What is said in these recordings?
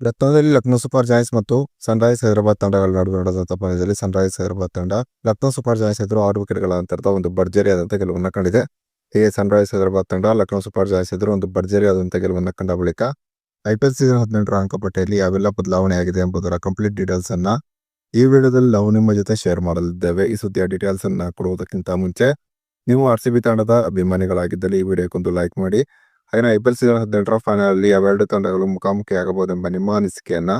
ಲಕ್ನೋದಲ್ಲಿ Lucknow Super Giants ಮತ್ತು Sunrisers Hyderabad ತಂಡಗಳ ನಡುವೆ ನಡೆದಂತಹ ಪಂದ್ಯದಲ್ಲಿ ಸನ್ರೈಸ್ ಹೈದರಾಬಾದ್ ತಂಡ ಲಕ್ನೋ ಸೂಪರ್ ಜಾಯಿಂಟ್ಸ್ ಎದುರು ಆರು ವಿಕೆಟ್ಗಳ ಅಂತರದ ಒಂದು ಭರ್ಜರಿಯಾದಂತಹ ಗೆಲುವನ್ನ ಕಂಡಿದೆ ಹೀಗೆ ಸನ್ರೈಸ್ ಹೈದರಾಬಾದ್ ತಂಡ ಲಕ್ನೋ ಸೂಪರ್ ಜಾಯಿಂಟ್ಸ್ ಎದುರು ಒಂದು ಭರ್ಜರಿಯಾದಂತಹ ಗೆಲುವನ್ನ ಕಂಡ ಬಳಿಕ ಐಪಿಎಲ್ ಸೀಸನ್ ಹದಿನೆಂಟರ ಅಂಕಪಟ್ಟಿಯಲ್ಲಿ ಯಾವೆಲ್ಲ ಬದಲಾವಣೆ ಆಗಿದೆ ಎಂಬುದರ ಕಂಪ್ಲೀಟ್ ಡೀಟೇಲ್ಸ್ ಅನ್ನ ಈ ವಿಡಿಯೋದಲ್ಲಿ ನಾವು ನಿಮ್ಮ ಜೊತೆ ಶೇರ್ ಮಾಡಲಿದ್ದೇವೆ ಈ ಸುದ್ದಿಯ ಡೀಟೇಲ್ಸ್ ಅನ್ನ ಕೊಡುವುದಕ್ಕಿಂತ ಮುಂಚೆ ನೀವು ಆರ್ ಸಿ ಬಿ ತಂಡದ ಅಭಿಮಾನಿಗಳಾಗಿದ್ದಲ್ಲಿ ಈ ವಿಡಿಯೋಕ್ಕೊಂದು ಲೈಕ್ ಮಾಡಿ ಹಾಗೆ ಐಪಿಎಲ್ ಸೀಸನ್ ಹದಿನೆಂಟರ ಫೈನಲ್ ಅವೆರಡು ತಂಡಗಳು ಮುಖಾಮುಖಿಯಾಗಬಹುದೆಂಬ ನಿಮ್ಮ ಅನಿಸಿಕೆಯನ್ನ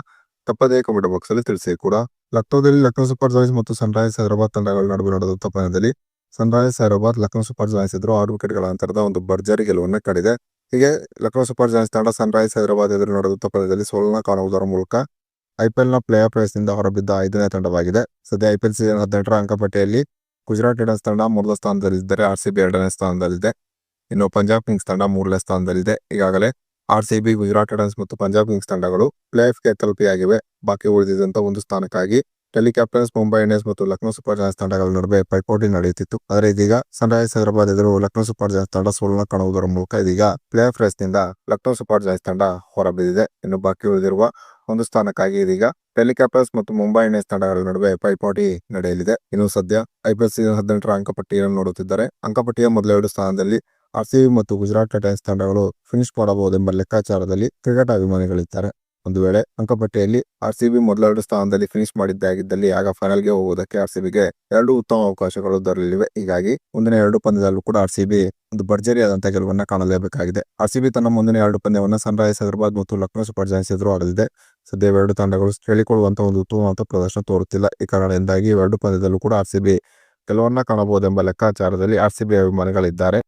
ತಪ್ಪದೇ ಕಮೆಂಟ್ ಬಾಕ್ಸ್ ಅಲ್ಲಿ ತಿಳಿಸಿ ಕೂಡ. ಲಕ್ನೋದಲ್ಲಿ ಲಕ್ನೋ ಸೂಪರ್ ಜಾಯ್ಸ್ ಮತ್ತು ಸನ್ರೈಸ್ ಹೈದರಾಬಾದ್ ತಂಡಗಳ ನಡುವೆ ನಡೆದಂತ ಪಂದ್ಯದಲ್ಲಿ ಸನ್ರೈಸ್ ಹೈದರಾಬಾದ್, ಲಕ್ನೋ ಸೂಪರ್ ಜಾಯ್ಸ್ ಎದುರು ಆರು ವಿಕೆಟ್ಗಳ ಅಂತರದ ಒಂದು ಭರ್ಜರಿ ಗೆಲುವನ್ನು ಕಂಡಿದೆ. ಹೀಗೆ ಲಕ್ನೋ ಸೂಪರ್ ಜಾಯ್ಸ್ ತಂಡ ಸನ್ರೈಸ್ ಹೈದರಾಬಾದ್ ಎದುರು ನಡೆದ ಪಂದ್ಯದಲ್ಲಿ ಸೋಲನ್ನ ಕಾಣುವುದರ ಮೂಲಕ ಐಪಿಎಲ್ನ ಪ್ಲೇ ಆಫ್ ರೇಸ್ನಿಂದ ಹೊರಬಿದ್ದ ಐದನೇ ತಂಡವಾಗಿದೆ. ಸದ್ಯ ಐಪಿಎಲ್ ಸೀಸನ್ ಹದಿನೆಂಟರ ಅಂಕಪಟ್ಟಿಯಲ್ಲಿ ಗುಜರಾತ್ ಟೈಟನ್ಸ್ ತಂಡ ಮೂರನೇ ಸ್ಥಾನದಲ್ಲಿದ್ದರೆ ಆರ್ ಸಿ ಎರಡನೇ ಸ್ಥಾನದಲ್ಲಿದೆ. ಇನ್ನು ಪಂಜಾಬ್ ಕಿಂಗ್ಸ್ ತಂಡ ಮೂರನೇ ಸ್ಥಾನದಲ್ಲಿದೆ. ಈಗಾಗಲೇ R C B, Gujarat Titans ಮತ್ತು ಪಂಜಾಬ್ ಕಿಂಗ್ಸ್ ತಂಡಗಳು ಪ್ಲೇ ಆಫ್ಗೆ ತಲುಪಿಯಾಗಿವೆ ಬಾಕಿ ಉಳಿದಿದ್ದಂತ ಒಂದು ಸ್ಥಾನಕ್ಕಾಗಿ ಡೆಲ್ಲಿ ಕ್ಯಾಪಿಟಲ್ಸ್, ಮುಂಬೈ ಇಂಡಿಯನ್ಸ್ ಮತ್ತು ಲಕ್ನೋ ಸೂಪರ್ ಜಾಯನ್ಸ್ ತಂಡಗಳ ನಡುವೆ ಪೈಪೋಟಿ ನಡೆಯುತ್ತಿತ್ತು. ಆದರೆ ಇದೀಗ ಸನ್ರೈಸ್ ಹೈದರಾಬಾದ್ ಎದುರು ಲಕ್ನೋ ಸೂಪರ್ ಜಾಯನ್ಸ್ ತಂಡ ಸೋಲನ್ನು ಕಾಣುವುದರ ಮೂಲಕ ಇದೀಗ ಪ್ಲೇ ಆಫ್ ರೇಸ್ನಿಂದ ಲಕ್ನೋ ಸೂಪರ್ ಜಾಯನ್ಸ್ ತಂಡ ಹೊರಬಿದ್ದಿದೆ. ಇನ್ನು ಬಾಕಿ ಉಳಿದಿರುವ ಒಂದು ಸ್ಥಾನಕ್ಕಾಗಿ ಇದೀಗ ಡೆಲ್ಲಿ ಕ್ಯಾಪಿಟಲ್ಸ್ ಮತ್ತು ಮುಂಬೈ ಇಂಡಿಯನ್ಸ್ ತಂಡಗಳ ನಡುವೆ ಪೈಪೋಟಿ ನಡೆಯಲಿದೆ. ಇನ್ನು ಸದ್ಯ ಐಪಿಎಲ್ ಸೀಸನ್ ಹದಿನೆಂಟರ ಅಂಕಪಟ್ಟಿಯನ್ನು ನೋಡುತ್ತಿದ್ದಾರೆ. ಅಂಕಪಟ್ಟಿಯ ಮೊದಲೆರಡು ಸ್ಥಾನದಲ್ಲಿ ಆರ್ಸಿಬಿ ಮತ್ತು ಗುಜರಾತ್ ಟೈಟನ್ಸ್ ತಂಡಗಳು ಫಿನಿಶ್ ಮಾಡಬಹುದೆಂಬ ಲೆಕ್ಕಾಚಾರದಲ್ಲಿ ಕ್ರಿಕೆಟ್ ಅಭಿಮಾನಿಗಳಿದ್ದಾರೆ. ಒಂದು ವೇಳೆ ಅಂಕಪಟ್ಟಿಯಲ್ಲಿ ಆರ್ಸಿಬಿ ಮೊದಲೆರಡು ಸ್ಥಾನದಲ್ಲಿ ಫಿನಿಶ್ ಮಾಡಿದ್ದಾಗಿದ್ದಲ್ಲಿ ಆಗ ಫೈನಲ್ಗೆ ಹೋಗುವುದಕ್ಕೆ ಆರ್ಸಿಬಿಗೆ ಎರಡು ಉತ್ತಮ ಅವಕಾಶಗಳು ದೊರೆಯಲಿವೆ. ಹೀಗಾಗಿ ಮುಂದಿನ ಎರಡು ಪಂದ್ಯದಲ್ಲೂ ಕೂಡ ಆರ್ಸಿಬಿ ಒಂದು ಭರ್ಜರಿಯಾದಂತಹ ಗೆಲುವನ್ನು ಕಾಣಲೇಬೇಕಾಗಿದೆ. ಆರ್ಸಿಬಿ ತನ್ನ ಮುಂದಿನ ಎರಡು ಪಂದ್ಯವನ್ನು ಸನ್ರೈಸ್ ಹೈದರಾಬಾದ್ ಮತ್ತು ಲಕ್ನೋ ಸೂಪರ್ ಜಾಯಿಂಟ್ಸ್ ಎದುರು ಆಡಲಿದೆ. ಸದ್ಯ ಎರಡು ತಂಡಗಳು ಹೇಳಿಕೊಳ್ಳುವಂತಹ ಒಂದು ಉತ್ತಮವಾದ ಪ್ರದರ್ಶನ ತೋರುತ್ತಿಲ್ಲ. ಈ ಕಾರಣದಿಂದಾಗಿ ಎರಡು ಪಂದ್ಯದಲ್ಲೂ ಕೂಡ ಆರ್ಸಿಬಿ ಗೆಲುವನ್ನ ಕಾಣಬಹುದೆಂಬ ಲೆಕ್ಕಾಚಾರದಲ್ಲಿ ಆರ್ಸಿಬಿ ಅಭಿಮಾನಿಗಳಿದ್ದಾರೆ.